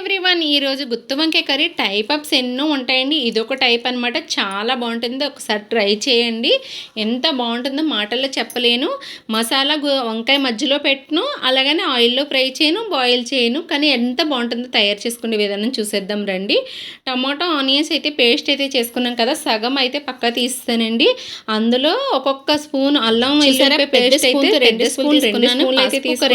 Everyone ఈరోజు గుత్తి వంకాయ curry type offs ఎన్నో ఉంటాయండి. ఇది ఒక టైప్ అనమాట చాలా బాగుంటుంది. ఒకసారి ట్రై చేయండి. ఎంత బాగుంటుందో మాటల్లో చెప్పలేను. మసాలా వంకాయ మధ్యలో పెట్టను. అలాగనే ఆయిల్లో ఫ్రై చేయను బాయిల్ చేయను. కానీ ఎంత బాగుంటుందో తయారు చేసుకునే విధానం చూసేద్దాం రండి. టమాటో ఆనియన్స్ అయితే పేస్ట్ అయితే చేసుకున్నాం కదా. సగం అయితే పక్క తీస్తానండి. అందులో ఒక్కొక్క స్పూన్ అల్లం పేస్ట్ అయితే రెండు స్పూన్ తీసుకున్నాను.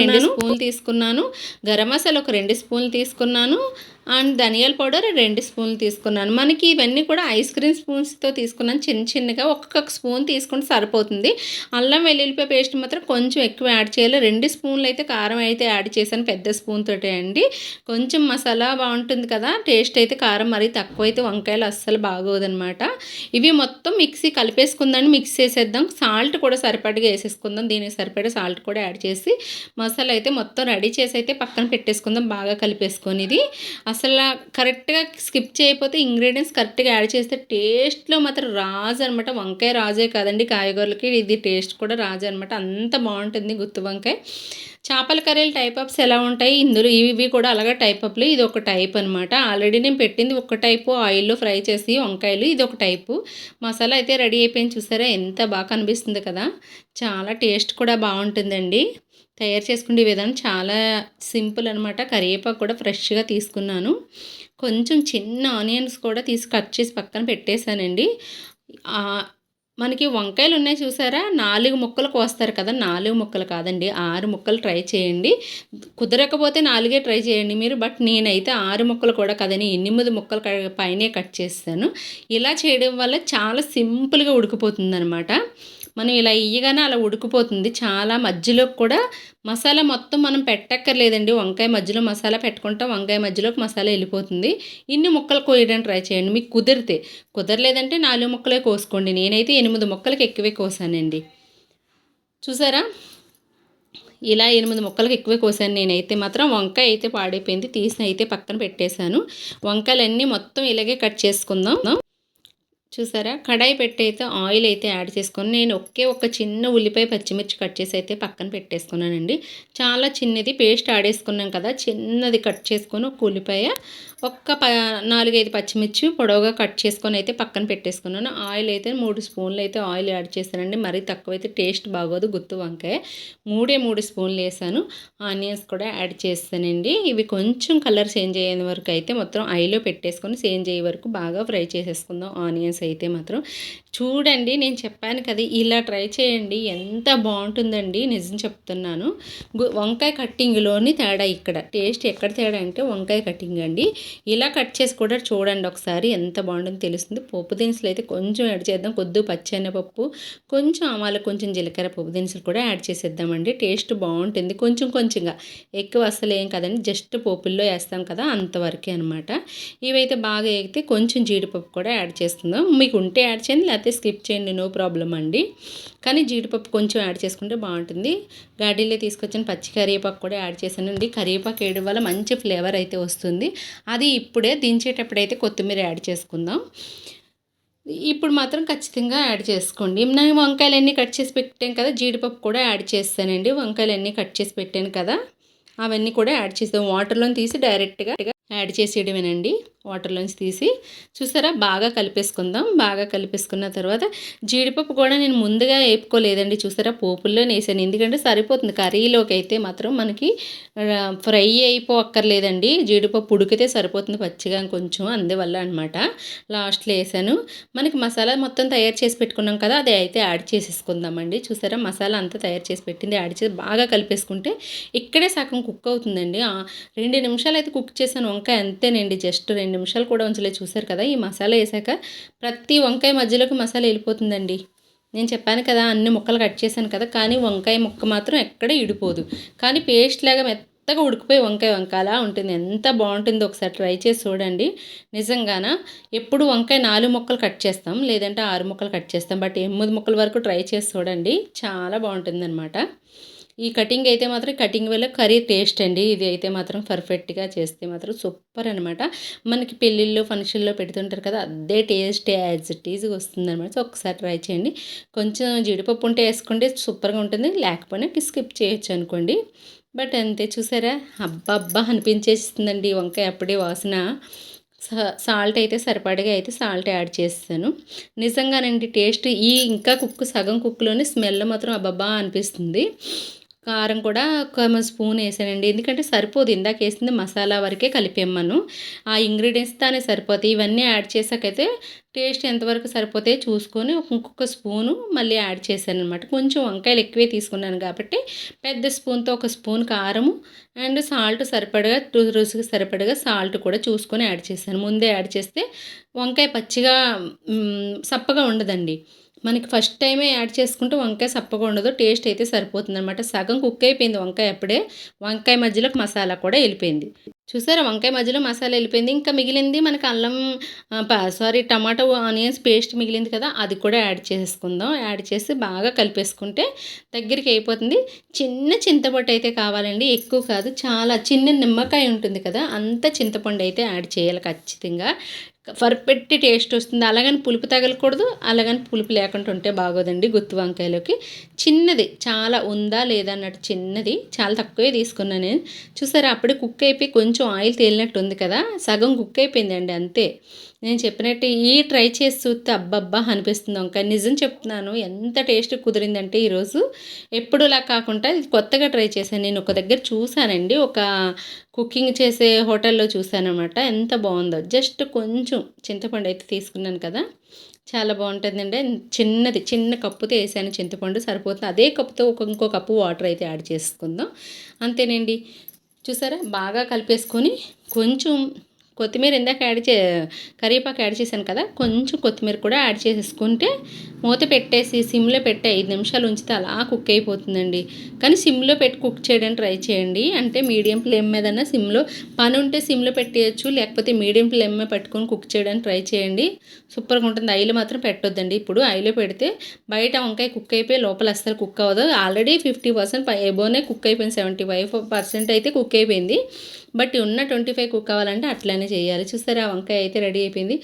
రెండు. స్పూన్లు తీసుకున్నాను. గరం మసాలా ఒక రెండు స్పూన్లు తీసుకున్నాను. ನಾನು అండ్ ధనియాల పౌడర్ రెండు స్పూన్లు తీసుకున్నాను. మనకి ఇవన్నీ కూడా ఐస్ క్రీమ్ స్పూన్స్తో తీసుకున్నాను. చిన్న చిన్నగా ఒక్కొక్క స్పూన్ తీసుకుంటే సరిపోతుంది. అల్లం వెల్లుల్లిపాయ పేస్ట్ మాత్రం కొంచెం ఎక్కువ యాడ్ చేయాలి. రెండు స్పూన్లు అయితే కారం అయితే యాడ్ చేశాను పెద్ద స్పూన్ తోటే అండి. కొంచెం మసాలా బాగుంటుంది కదా టేస్ట్ అయితే కారం మరీ తక్కువ అయితే వంకాయలు అస్సలు బాగోదనమాట ఇవి మొత్తం మిక్సీ కలిపేసుకుందాం మిక్స్ చేసేద్దాం. సాల్ట్ కూడా సరిపడగా వేసేసుకుందాం. దీనికి సరిపడే సాల్ట్ కూడా యాడ్ చేసి మసాలా అయితే మొత్తం రెడీ చేసి అయితే పక్కన పెట్టేసుకుందాం బాగా కలిపేసుకొని ఇది అసలు కరెక్ట్గా స్కిప్ చేయకపోతే ఇంగ్రీడియంట్స్ కరెక్ట్గా యాడ్ చేస్తే టేస్ట్లో మాత్రం రాజు అనమాట వంకాయ రాజే కాదండి కాయగూరలకి. ఇది టేస్ట్ కూడా రాజు అనమాట అంత బాగుంటుంది గుత్తి వంకాయ. చేపల కర్రీలు టైప్ అప్స్ ఎలా ఉంటాయి? ఇందులో ఇవి కూడా అలాగే టైప్ అప్లు ఇది ఒక టైప్ అనమాట ఆల్రెడీ నేను పెట్టింది ఒక టైపు ఆయిల్లో ఫ్రై చేసి వంకాయలు. ఇది ఒక టైపు మసాలా అయితే రెడీ అయిపోయింది. చూసారా? ఎంత బాగా కనిపిస్తుంది కదా? చాలా టేస్ట్ కూడా బాగుంటుందండి. తయారు చేసుకునే విధానం చాలా సింపుల్ అనమాట కరివేపాకు కూడా ఫ్రెష్గా తీసుకున్నాను. కొంచెం చిన్న ఆనియన్స్ కూడా తీసి కట్ చేసి పక్కన పెట్టేశానండి. మనకి వంకాయలు ఉన్నాయి చూసారా? నాలుగు ముక్కలు కోస్తారు కదా? నాలుగు ముక్కలు కాదండి ఆరు ముక్కలు ట్రై చేయండి. కుదరకపోతే నాలుగే ట్రై చేయండి మీరు బట్ నేనైతే ఆరు ముక్కలు కూడా కదని ఎనిమిది ముక్కలు పైనే కట్ చేస్తాను. ఇలా చేయడం వల్ల చాలా సింపుల్గా ఉడికిపోతుంది అనమాట మనం ఇలా ఇయ్యగానే అలా ఉడికిపోతుంది. చాలా మధ్యలో కూడా మసాలా మొత్తం మనం పెట్టక్కర్లేదండి. వంకాయ మధ్యలో మసాలా పెట్టుకుంటాం. వంకాయ మధ్యలోకి మసాలా వెళ్ళిపోతుంది. ఇన్ని ముక్కలు కోయడానికి ట్రై చేయండి. మీకు కుదిరితే. కుదరలేదంటే నాలుగు ముక్కలే కోసుకోండి. నేనైతే ఎనిమిది ముక్కలకి ఎక్కువే కోసానండి. చూసారా? ఇలా ఎనిమిది ముక్కలకి ఎక్కువే కోసాను నేనైతే మాత్రం. వంకాయ అయితే పాడైపోయింది. తీసిన అయితే పక్కన పెట్టేశాను. వంకాయలన్నీ మొత్తం ఇలాగే కట్ చేసుకుందాం. చూసారా? కడాయి పెట్టయితే ఆయిల్ అయితే యాడ్ చేసుకొని నేను ఒకే ఒక చిన్న ఉల్లిపాయ పచ్చిమిర్చి కట్ చేసి అయితే పక్కన పెట్టేసుకున్నానండి. చాలా చిన్నది పేస్ట్ ఆడేసుకున్నాం కదా చిన్నది కట్ చేసుకొని ఒక ఉల్లిపాయ ఒక్క ప నాలుగైదు పచ్చిమిర్చి పొడవుగా కట్ చేసుకొని అయితే పక్కన పెట్టేసుకున్నాను. ఆయిల్ అయితే మూడు స్పూన్లు అయితే ఆయిల్ యాడ్ చేశానండి. మరీ తక్కువైతే టేస్ట్ బాగోదు గుత్తు వంకాయ. మూడే మూడు స్పూన్లు వేసాను. ఆనియన్స్ కూడా యాడ్ చేస్తానండి. ఇవి కొంచెం కలర్ చేంజ్ అయ్యే వరకు అయితే మొత్తం ఐలో పెట్టేసుకొని చేంజ్ అయ్యే వరకు బాగా ఫ్రై చేసేసుకుందాం ఆనియన్స్ అయితే మాత్రం చూడండి నేను చెప్పాను కదా ఇలా ట్రై చేయండి ఎంత బాగుంటుందండి నిజం చెప్తున్నాను. గు- వంకాయ కట్టింగ్లోని తేడా ఇక్కడ. టేస్ట్ ఎక్కడ తేడా అంటే వంకాయ కట్టింగ్ అండి. ఇలా కట్ చేసి కూడా చూడండి ఒకసారి ఎంత బాగుంటుందో తెలుస్తుంది. పోపు దినుసులు అయితే కొంచెం యాడ్ చేద్దాం. కొద్ది పచ్చెనపప్పు కొంచెం ఆమాలు కొంచెం జీలకర్ర పప్పు దినుసులు కూడా యాడ్ చేసేద్దామండి. టేస్ట్ బాగుంటుంది కొంచెం కొంచెంగా. ఎక్కువ అసలు ఏం కదండి జస్ట్ పోపుల్లో వేస్తాం కదా అంతవరకే అనమాట ఇవైతే బాగా ఎగితే కొంచెం జీడిపప్పు కూడా యాడ్ చేస్తుందాం మీకు ఉంటే యాడ్ చేయండి లేకపోతే స్కిప్ చేయండి నో ప్రాబ్లం అండి. కానీ జీడిపప్పు కొంచెం యాడ్ చేసుకుంటే బాగుంటుంది. గాడీలో తీసుకొచ్చిన పచ్చి కరివేపాకు కూడా యాడ్ చేశానండి. కరివేపాకు వేయడం వల్ల మంచి ఫ్లేవర్ అయితే వస్తుంది. అది ఇప్పుడే దించేటప్పుడు అయితే కొత్తిమీర యాడ్ చేసుకుందాం. ఇప్పుడు మాత్రం ఖచ్చితంగా యాడ్ చేసుకోండి. నేను వంకాయలన్నీ కట్ చేసి పెట్టాను కదా జీడిపప్పు కూడా యాడ్ చేస్తానండి. వంకాయలన్నీ కట్ చేసి పెట్టాను కదా అవన్నీ కూడా యాడ్ చేస్తాం వాటర్లో తీసి డైరెక్ట్గా యాడ్ చేసేయడమేనండి వాటర్లోంచి తీసి చూసారా? బాగా కలిపేసుకుందాం. బాగా కలిపేసుకున్న తర్వాత జీడిపప్పు కూడా నేను ముందుగా వేపుకోలేదండి చూసారా? పోపుల్లో వేసాను. ఎందుకంటే సరిపోతుంది. కర్రీలోకి అయితే మాత్రం మనకి ఫ్రై అయిపోక్కర్లేదండి. జీడిపప్పు ఉడికితే సరిపోతుంది పచ్చిగా కొంచెం అందువల్ల అనమాట లాస్ట్లో వేసాను. మనకి మసాలా మొత్తం తయారు చేసి పెట్టుకున్నాం కదా అది అయితే యాడ్ చేసేసుకుందామండి. చూసారా? మసాలా అంతా తయారు చేసి పెట్టింది. యాడ్ చేసి బాగా కలిపేసుకుంటే ఇక్కడే సగం కుక్ అవుతుందండి. రెండు నిమిషాలు అయితే కుక్ చేశాను. వంకాయ అంతేనండి. జస్ట్ రెండు నిమిషాలు కూడా ఉంచలేదు చూసారు కదా? ఈ మసాలా వేసాక ప్రతి వంకాయ మధ్యలోకి మసాలా వెళ్ళిపోతుందండి. నేను చెప్పాను కదా అన్ని ముక్కలు కట్ చేశాను కదా కానీ వంకాయ ముక్క మాత్రం ఎక్కడ ఇడిపోదు. కానీ పేస్ట్ లాగా మెత్తగా ఉడికిపోయి వంకాయ వంకాయ అలా ఉంటుంది. ఎంత బాగుంటుందో ఒకసారి ట్రై చేసి చూడండి. నిజంగాన? ఎప్పుడు వంకాయ నాలుగు ముక్కలు కట్ చేస్తాం లేదంటే ఆరు ముక్కలు కట్ చేస్తాం బట్ ఎనిమిది ముక్కల వరకు ట్రై చేసి చూడండి. చాలా బాగుంటుందన్నమాట. ఈ కటింగ్ అయితే మాత్రం కటింగ్ వల్ల కర్రీ టేస్ట్ అండి. ఇది అయితే మాత్రం పర్ఫెక్ట్గా చేస్తే మాత్రం సూపర్ అనమాట మనకి పెళ్ళిళ్ళు ఫంక్షన్లో పెడుతుంటారు కదా అదే టేస్ట్ యాజ్ ఇట్ ఈజ్గా వస్తుంది అనమాట సో ఒకసారి ట్రై చేయండి. కొంచెం జీడిపప్పు ఉంటే వేసుకుంటే సూపర్గా ఉంటుంది. లేకపోయినా స్కిప్ చేయొచ్చు అనుకోండి. బట్ అంతే చూసారా? అబ్బబ్బా అనిపించేస్తుందండి. వంకాయ అప్పుడే వాసన. సాల్ట్ అయితే సరిపడగా అయితే సాల్ట్ యాడ్ చేస్తాను. నిజంగానండి టేస్ట్ ఈ ఇంకా కుక్ సగం కుక్లోనే స్మెల్ మాత్రం అబ్బబ్బా అనిపిస్తుంది. కారం కూడా ఒక స్పూన్ వేసానండి. ఎందుకంటే సరిపోదు. ఇందాక వేసింది మసాలా వరకే కలిపేమ్మను ఆ ఇంగ్రీడియంట్స్ తానే సరిపోతాయి. ఇవన్నీ యాడ్ చేసాకైతే టేస్ట్ ఎంతవరకు సరిపోతే చూసుకొని ఇంకొక స్పూను మళ్ళీ యాడ్ చేశాను అనమాట కొంచెం వంకాయలు ఎక్కువే తీసుకున్నాను కాబట్టి పెద్ద స్పూన్తో ఒక స్పూన్ కారము అండ్ సాల్ట్ సరిపడగా రుచికి సరిపడగా సాల్ట్ కూడా చూసుకొని యాడ్ చేశాను. ముందే యాడ్ చేస్తే వంకాయ పచ్చిగా సప్పగా ఉండదండి. మనకి ఫస్ట్ టైమే యాడ్ చేసుకుంటే వంకాయ సప్పగా ఉండదు టేస్ట్ అయితే సరిపోతుంది అనమాట సగం కుక్ అయిపోయింది వంకాయ అప్పుడే వంకాయ మధ్యలోకి మసాలా కూడా వెళ్ళిపోయింది. చూసారా వంకాయ మధ్యలో మసాలా వెళ్ళిపోయింది. ఇంకా మిగిలింది మనకి అల్లం సారీ టమాటో ఆనియన్స్ పేస్ట్ మిగిలింది కదా అది కూడా యాడ్ చేసుకుందాం. యాడ్ చేసి బాగా కలిపేసుకుంటే దగ్గరికి అయిపోతుంది. చిన్న చింతపండు అయితే కావాలండి. ఎక్కువ కాదు చాలా చిన్న నిమ్మకాయ ఉంటుంది కదా అంత చింతపండు అయితే యాడ్ చేయాలి ఖచ్చితంగా. పర్ఫెక్ట్ టేస్ట్ వస్తుంది. అలాగని పులుపు తగలకూడదు అలాగని పులుపు లేకుండా ఉంటే బాగోదండి గుత్తి వంకాయలోకి. చిన్నది చాలా ఉందా లేదా అన్నట్టు చిన్నది చాలా తక్కువే తీసుకున్నాను నేను. చూసారా అప్పుడే కుక్ అయిపోయి కొంచెం ఆయిల్ తేలినట్టు ఉంది కదా సగం కుక్ అయిపోయిందండి అంతే. నేను చెప్పినట్టు ఈ ట్రై చేసి చూస్తే అబ్బబ్బా అనిపిస్తుంది వంకాయ. నిజం చెప్తున్నాను ఎంత టేస్ట్ కుదిరిందంటే ఈరోజు. ఎప్పుడులా కాకుండా ఇది కొత్తగా ట్రై చేశాను. నేను ఒక దగ్గర చూశానండి ఒక కుకింగ్ చేసే హోటల్లో చూశానమాట ఎంత బాగుందో. జస్ట్ కొంచెం చింతపండు అయితే తీసుకున్నాను కదా. చాలా బాగుంటుందండి. చిన్నది చిన్న కప్పుతో వేసాను చింతపండు సరిపోతుంది. అదే కప్పుతో ఒక ఇంకో కప్పు వాటర్ అయితే యాడ్ చేసుకుందాం. అంతేనండి. చూసారా? బాగా కలిపేసుకొని కొంచెం కొత్తిమీర ఇందాక యాడ్ చే కరివేపాకు యాడ్ చేశాను కదా కొంచెం కొత్తిమీర కూడా యాడ్ చేసేసుకుంటే మూత పెట్టేసి సిమ్లో పెట్టి ఐదు నిమిషాలు ఉంచితే అలా కుక్ అయిపోతుందండి. కానీ సిమ్లో పెట్టి కుక్ చేయడానికి ట్రై చేయండి. అంటే మీడియం ఫ్లేమ్ మీదన్నా సిమ్లో పని ఉంటే సిమ్లో పెట్టేయచ్చు లేకపోతే మీడియం ఫ్లేమ్ మీద పెట్టుకొని కుక్ చేయడానికి ట్రై చేయండి. సూపర్గా ఉంటుంది. ఐలో మాత్రం పెట్టొద్దండి. ఇప్పుడు ఐలో పెడితే బయట వంకాయ కుక్ అయిపోయి లోపల అస్సలు కుక్ అవ్వదు. ఆల్రెడీ ఫిఫ్టీ పర్సెంట్ ఎబోనే కుక్ అయిపోయింది. సెవెంటీ ఫైవ్ పర్సెంట్ అయితే కుక్ అయిపోయింది. బట్ ఉన్న ట్వంటీ ఫైవ్ కుక్ అవ్వాలంటే అట్లానే చేయాలి. చూస్తారా వంకాయ అయితే రెడీ అయిపోయింది.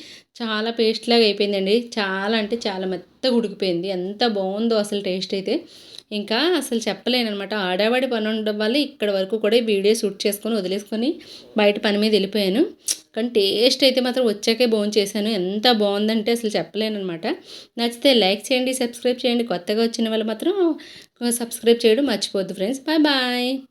చాలా పేస్ట్ లాగా అయిపోయిందండి. చాలా అంటే చాలా మెత్తగా ఉడికిపోయింది. ఎంత బాగుందో అసలు టేస్ట్ అయితే. ఇంకా అసలు చెప్పలేనమాట ఆడవాడి పని ఉండడం వల్ల ఇక్కడ వరకు కూడా వీడియో షూట్ చేసుకొని వదిలేసుకొని బయట పని మీద వెళ్ళిపోయాను. కానీ టేస్ట్ అయితే మాత్రం వచ్చాకే బోన్ చేశాను. ఎంత బాగుందంటే అసలు చెప్పలేనమాట నచ్చితే లైక్ చేయండి సబ్స్క్రైబ్ చేయండి. కొత్తగా వచ్చిన వాళ్ళు మాత్రం సబ్స్క్రైబ్ చేయడం మర్చిపోద్దు ఫ్రెండ్స్. Bye bye.